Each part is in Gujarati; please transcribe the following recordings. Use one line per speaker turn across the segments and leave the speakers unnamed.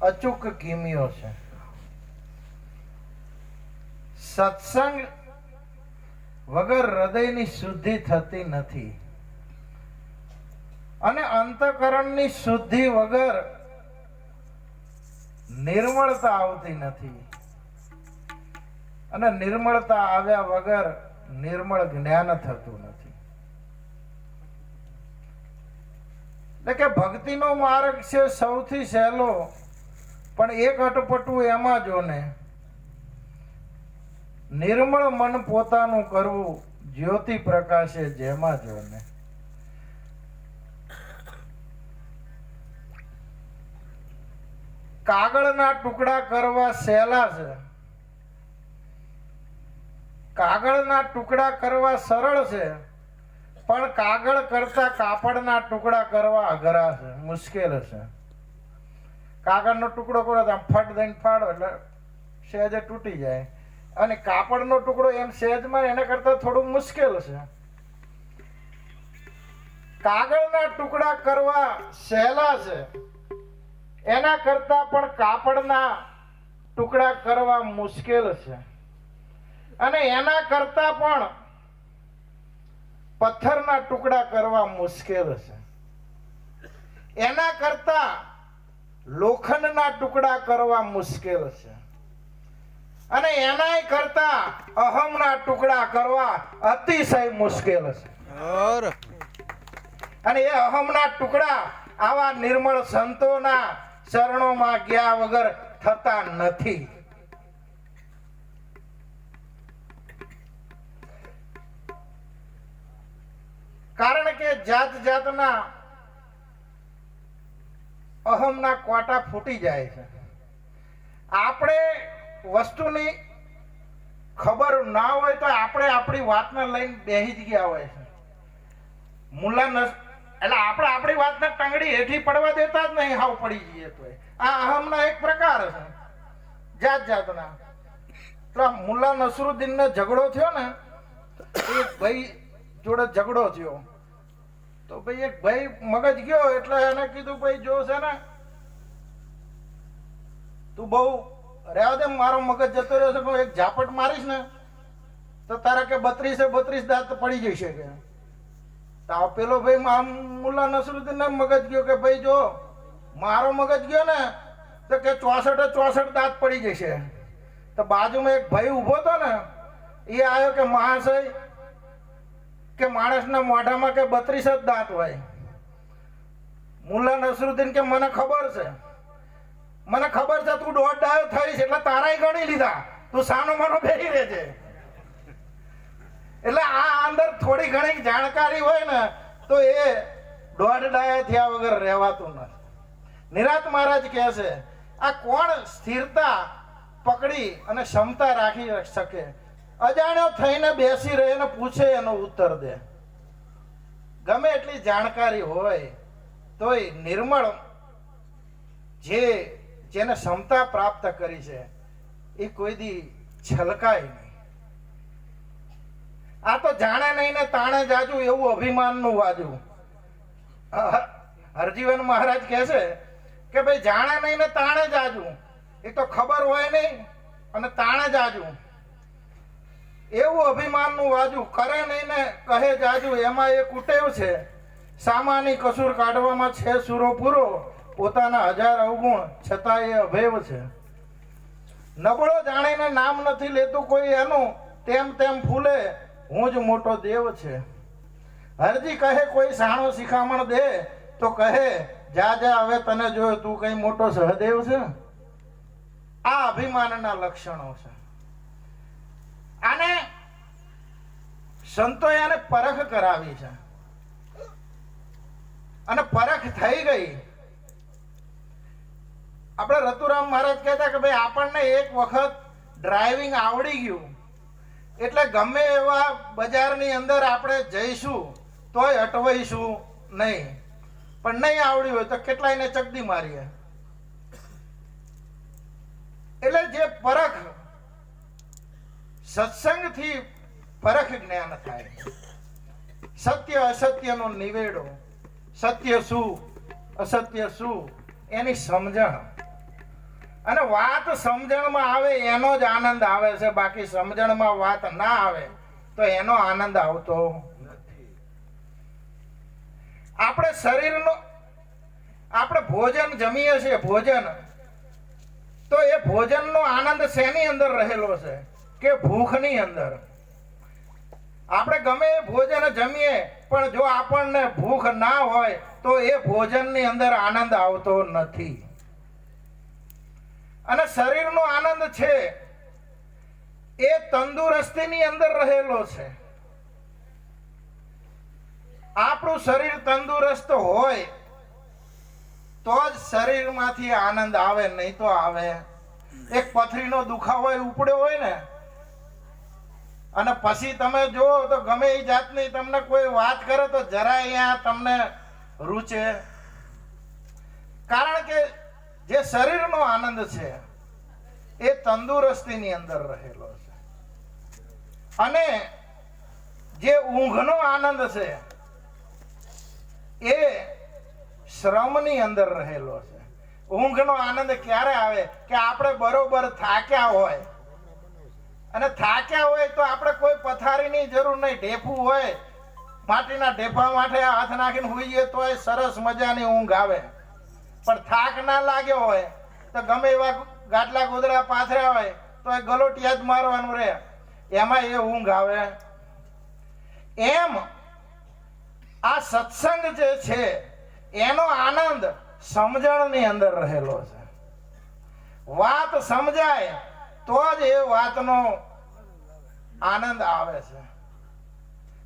અચૂક કિમિયો છે. સત્સંગ વગર હૃદયની શુદ્ધિ થતી નથી. અને અંતકરણની શુદ્ધિ વગર નિર્મળતા આવતી નથી. અને નિર્મળતા આવ્યા વગર નિર્મળ જ્ઞાન થતું નથી. કે ભક્તિનો માર્ગ છે સૌથી સહેલો, પણ એક અટપટું એમાં જો ને નિર્મળ મન પોતાનું કરવું જ્યોતિ પ્રકાશે જેમાં જો ને કાગળના ટુકડા કરવા સહેલા છે. કાગળના ટુકડા કરવા સરળ છે. પણ કાગળ કરતા કાપડના ટુકડા કરવા અઘરા છે, મુશ્કેલ છે. કાગળનો ટુકડો કરો તો આમ ફટ દઈને ફાડો એટલે સહેજે તૂટી જાય. અને કાપડનો ટુકડો એમ સહેજમાં એના કરતા થોડું મુશ્કેલ છે. કાગળના ટુકડા કરવા સહેલા છે. એના કરતા પણ કાપડના ટુકડા કરવા મુશ્કેલ છે. અને એના કરતા પણ પથ્થરના ટુકડા કરવા મુશ્કેલ છે. એના કરતા લોખંડના ટુકડા કરવા મુશ્કેલ છે. અને એનાય કરતા અહમના ટુકડા કરવા અતિશય મુશ્કેલ છે. અને એ અહમના ટુકડા આવા નિર્મળ સંતોના ચરણોમાં ગયા વગર થતા નથી. જાત જાતના અહમના કોટા ફૂટી જાય છે. આપણે વસ્તુની ખબર ના હોય તો આપણે આપણી વાતને લઈને બેહી જ ગયા હોય છે. મુલા નસ, એટલે આપણે આપણી વાતને ટંગડી હેઠી પડવા દેતા જ નહીં, હાવ પડી જઈએ તો આ અહમના એક પ્રકાર છે જાત જાતના એટલે મુલ્લા નસરુદ્દીનનો ઝઘડો થયો ને, એ ભાઈ જોડે ઝઘડો થયો. તો ભાઈ એક ભાઈ મગજ ગયો એટલે એને કીધું, ભાઈ જો છે ને, તું બહુ રહેવા દે, મારો મગજ જતો રહ્યો છે પણ એક ઝાપટ મારીશ ને, તો તારા કે બત્રીસે બત્રીસ દાંત પડી જશે કે. તો પેલો ભાઈ મુલ્લા નસરુદ્દીન મગજ ગયો કે, ભાઈ જો, મારો મગજ ગયો ને, તો કે ચોસઠે ચોસઠ દાંત પડી જશે. તો બાજુમાં એક ભાઈ ઊભો હતો ને, એ આવ્યો કે, મહાશય કે માણસના મોઢામાં કે બત્રીસ જ દાંત હોય. મુલ્લા નસરુદ્દીન કે મને ખબર છે? મને ખબર છે તું દોઢ ડાયો થઈશ એટલે તારાય ગણી લીધા. તું સાનો માનો બેસી રહેજે. એટલે આ અંદર થોડી ઘણી જાણકારી હોય ને, તો એ દોઢ ડાયા થયા વગર રહેવાતું નથી. નિરાત મહારાજ કહે છે, આ કોણ સ્થિરતા પકડી અને ક્ષમતા રાખી શકે? અજાણ્યો થઈને બેસી રહે ને પૂછે એનો ઉત્તર દે. ગમે એટલી જાણકારી હોય, તોય નિર્મળ જે, જેને ક્ષમતા પ્રાપ્ત કરી છે, એ કોઈ દી છલકાય નહીં. આ તો જાણે નહીં ને તાણે જાજુ એવું અભિમાનનું વાજુ. હરજીવન મહારાજ કહે છે કે ભાઈ જાણે નહીં ને તાણે જાજુ. એ તો ખબર હોય નહીં, અને તાણે જાજુ. એવું અભિમાનનું વાજુ કરે નહીં ને કહે જાજુ, એમાં એ કુટેવ છે. સામાની કસૂર કાઢવામાં છે સુરો પૂરો. પોતાના હજાર અવગુણ છતાં એ અભેવ છે. નબળો જાણીને નામ નથી લેતું કોઈ એનું, તેમ તેમ ફૂલે. હું જ મોટો દેવ છે. હરજી કહે કોઈ સાણો શિખામણ દે, તો કહે, જા જા, હવે તને જોયો, તું કઈ મોટો સહદેવ છે? આ અભિમાનના લક્ષણો છે. આને સંતોએ આને પરખ કરાવી છે. અને પરખ થઈ ગઈ. આપણે રતુરામ મહારાજ કહેતા કે ભાઈ આપણને એક વખત ડ્રાઇવિંગ આવડી ગયું. એટલે ગમે એવા બજારની અંદર આપણે જઈશું, તોય અટવાઈશું નહીં. પણ નહીં આવડ્યું હોય તો કેટલાયને ચકડી મારીએ? એટલે જે પરખ સત્સંગથી પરખ જ્ઞાન થાય. સત્ય અસત્યનો નિવેડો, સત્ય શું, અસત્ય શું, એની સમજણ. અને વાત સમજણમાં આવે, એનો જ આનંદ આવે છે. બાકી સમજણમાં વાત ના આવે, તો એનો આનંદ આવતો આપણે શરીરનો, આપણે ભોજન જમીએ છીએ, ભોજન. તો એ ભોજનનો આનંદ શેની અંદર રહેલો છે? કે ભૂખની અંદર. આપણે ગમે એ ભોજન જમીએ, પણ જો આપણને ભૂખ ના હોય, તો એ ભોજનની અંદર આનંદ આવતો નથી. અને શરીરનો આનંદ છે, એ તંદુરસ્તીની અંદર રહેલો છે. આપણું શરીર તંદુરસ્ત હોય, તો જ શરીરમાંથી આનંદ આવે, નહીં તો આવે. એક પથરીનો દુખાવો ઉપડ્યો હોય ને અને પછી તમે જુઓ તો ગમે એ જાતની તમને કોઈ વાત કરે તો જરા અહીંયા તમને રૂચે. કારણ કે જે શરીરનો આનંદ છે, એ તંદુરસ્તીની અંદર રહેલો છે. અને જે ઊંઘનો આનંદ છે, એ શ્રમની અંદર રહેલો છે. ઊંઘનો આનંદ ક્યારે આવે? કે આપણે બરોબર થાક્યા હોય અને થાક્યા હોય તો આપણે કોઈ પથારીની જરૂર નહીં. ઢેફું હોય, માટીના ઢેફા માટે હાથ નાખીને હોઈ જઈએ તો સરસ મજાની ઊંઘ આવે. પણ થાક ના લાગ્યો હોય, તો ગમે એવા ગાટલા ગોદરા પાથર્યા હોય તો એ ગલોટિયા જ મારવાનું રહે. એમાં એ ઊંઘ આવે. એમ આ સત્સંગ જે છે, એનો આનંદ સમજણની અંદર રહેલો છે. વાત સમજાય તો જ એ વાતનો આનંદ આવે છે.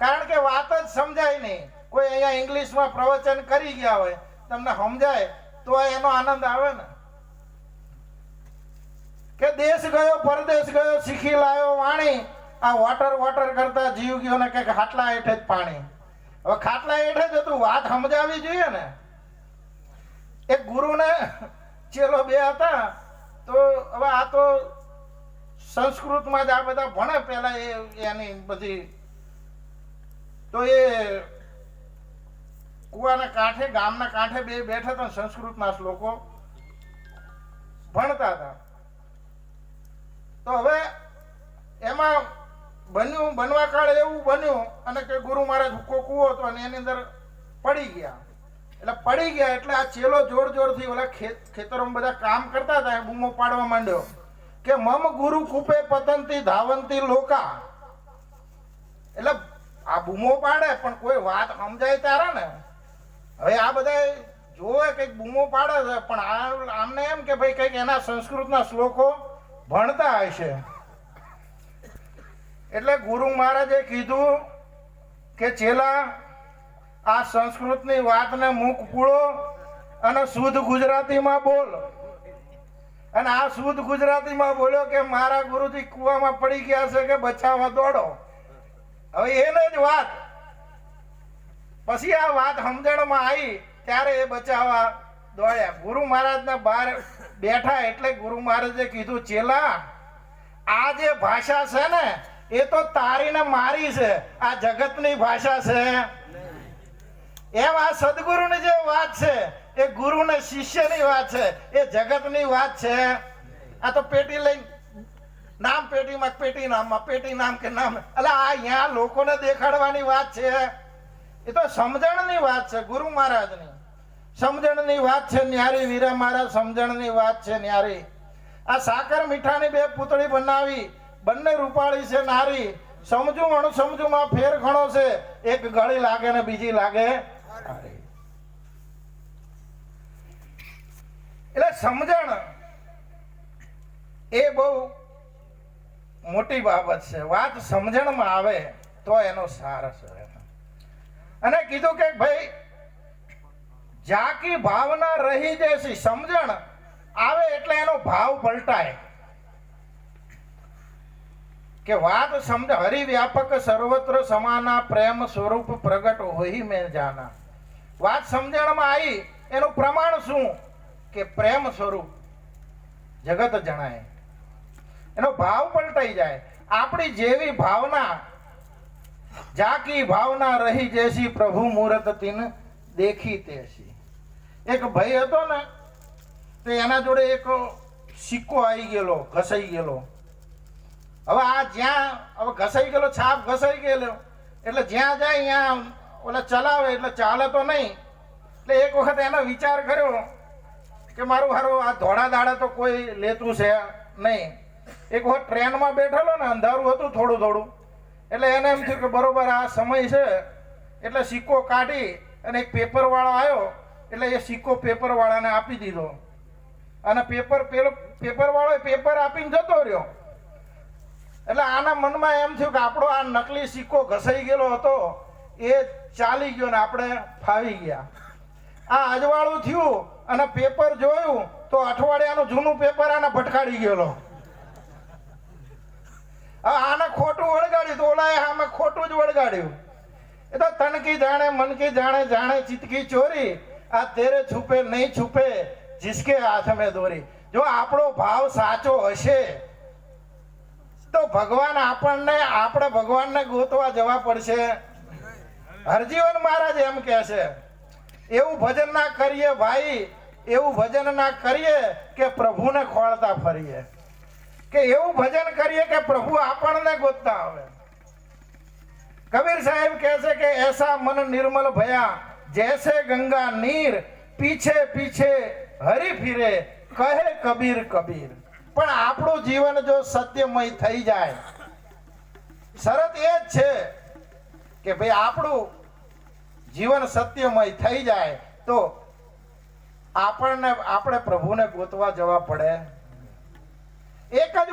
કારણ કે વાત જ સમજાય નહીં. કોઈ અહીંયા ઇંગ્લિશમાં પ્રવચન કરી ગયા હોય, તમને સમજાય, તો એનો આનંદ આવે ને. કે દેશ ગયો, પરદેશ ગયો, શીખી લાયો વાણી, આ વોટર વોટર કરતા જીવ ગયો ને કે ખાટલા હેઠે જ પાણી. હવે ખાટલા હેઠે જ હતું, વાત સમજાવવી જોઈએ ને. એક ગુરુને, ચેલો બે હતા, તો હવે આ તો સંસ્કૃતમાં જ આ બધા ભણે પેલા એ, એની બધી. તો એ કુવાના કાંઠે, ગામના કાંઠે બે બેઠા હતા સંસ્કૃતના શ્લોકો ભણતા હતા. તો હવે એમાં બન્યું, બનવા કાળે એવું બન્યું અને કે ગુરુ મહારાજ હુક્કો કૂવો હતો અને એની અંદર પડી ગયા. એટલે પડી ગયા એટલે આ ચેલો જોર જોરથી ઓલા ખેત ખેતરોમાં બધા કામ કરતા હતા, એ બૂમો પાડવા માંડ્યો. કે મમ ગુરુ કુપે પતંતી ધાવંતી લોકા. એટલે આ બૂમો પાડે, પણ કોઈ વાત સમજાય તારા ને? હવે આ બધા જોવે કંઈક બૂમો પાડે છે, પણ આ આમને એમ કે ભાઈ કંઈક એના સંસ્કૃતના શ્લોકો ભણતા હશે એટલે ગુરુ મહારાજે કીધું કે ચેલા આ સંસ્કૃતની વાતને મૂક પૂળો અને શુદ્ધ ગુજરાતીમાં બોલ. અને આ શુદ્ધ ગુજરાતીમાં બોલ્યો કે મારા ગુરુજી કુવામાં પડી ગયા છે કે બચાવવા દોડો. હવે એને જ વાત. પછી આ વાત સમજણમાં આવી, ત્યારે એ બચાવવા દોડ્યા. ગુરુ મહારાજના બહાર બેઠા એટલે ગુરુ મહારાજે કીધું, ચેલા, આ જે ભાષા છે ને, એ તો તારીને મારી છે. આ જગતની ભાષા છે. એમ આ સદગુરુની જે વાત છે એ ગુરુ ને શિષ્યની વાત છે, એ જગતની વાત છે. આ તો પેટી લઈને, નામ પેટીમાં પેટી નામમાં, પેટી નામ કે નામ. એટલે આ અહીંયા લોકોને દેખાડવાની વાત છે. એ તો સમજણની વાત છે, ગુરુ મહારાજની. સમજણની વાત છે, ન્યારી, વીરા મહારાજ, સમજણની વાત છે, ન્યારી. આ સાકર મીઠાની બે પૂતળી બનાવી, બંને રૂપાળી છે નારી. સમજુ, અણસમજુમાં ફેર ઘણો છે. એક ગળી લાગે ને બીજી લાગે હારી. એટલે સમજણ એ બહુ મોટી બાબત છે. વાત સમજણમાં આવે તો એનો સાર છે અને કીધું કે ભાઈ, જાકી ભાવના રહી જશે સમજણ આવે એટલે એનો ભાવ પલટાય. કે વાત સમજ, હરિવ્યાપક સર્વત્ર સમાના પ્રેમ સ્વરૂપ પ્રગટ હોઈ મેં જાના. વાત સમજણમાં આવી, એનું પ્રમાણ શું? કે પ્રેમ સ્વરૂપ જગત જણાય. એનો ભાવ પલટાઈ જાય. આપણી જેવી ભાવના, જાકી ભાવના રહી જેસી પ્રભુ મુહૂર્ત તીન દેખી તેસી. એક ભાઈ હતો ને, તો એના જોડે એક સિક્કો આવી ગયેલો, ઘસાઈ ગયેલો. હવે આ જ્યાં, હવે ઘસાઈ ગયેલો, છાપ ઘસાઈ ગયેલો. એટલે જ્યાં જાય, ત્યાં ઓલા ચલાવે, એટલે ચાલે તો નહીં. એટલે એક વખત એનો વિચાર કર્યો કે મારું હારું, આ ધોળા દાડા તો કોઈ લેતું છે નહીં. એક વખત ટ્રેનમાં બેઠેલો ને, અંધારું હતું થોડું થોડું. એટલે એને એમ થયું કે બરોબર આ સમય છે, એટલે સિક્કો કાઢી અને એક પેપરવાળો આવ્યો, એટલે એ સિક્કો પેપરવાળાને આપી દીધો. અને પેપર પેલો, પેપરવાળો પેપર આપીને જતો રહ્યો. એટલે આના મનમાં એમ થયું કે આપણો આ નકલી સિક્કો ઘસાઈ ગયેલો હતો, એ ચાલી ગયો ને આપણે ફાવી ગયા. આ અજવાળું થયું અને પેપર જોયું તો અઠવાડિયાનું જૂનું પેપર આને ભટકાડી ગયેલો. આને ખોટું વળગાડ્યું તો ઓલાએ આમાં ખોટું જ વળગાડ્યું. એ તો તનકી જાણે, મનકી જાણે જાણે ચિતકી ચોરી, આ તેરે છુપે નહીં છુપે, જિસકે હાથ મેં દોરી. જો આપણો ભાવ સાચો હશે, તો ભગવાન આપણને, આપણે ભગવાનને ગોતવા જવા પડશે. હરજીવન મહારાજ એમ કહે છે. એવું ભજન ના કરીએ ભાઈ, એવું ભજન ના કરીએ કે પ્રભુને ખોળતા ફરીએ. કે એવું ભજન કરીએ કે પ્રભુ આપણને ગોતતા આવે. કબીર સાહેબ કહે છે કે એસા મન નિર્મલ ભયા, જૈસે ગંગા નીર, પીછે પીછે હરી ફિરે, કહે કબીર કબીર. પણ આપણું જીવન જો સત્યમય થઈ જાય, શરત એ જ છે કે ભાઈ આપણું જીવન સત્યમય થઈ જાય તો આપણને આપણે પ્રભુને ગોતવા જવા પડે. એક જ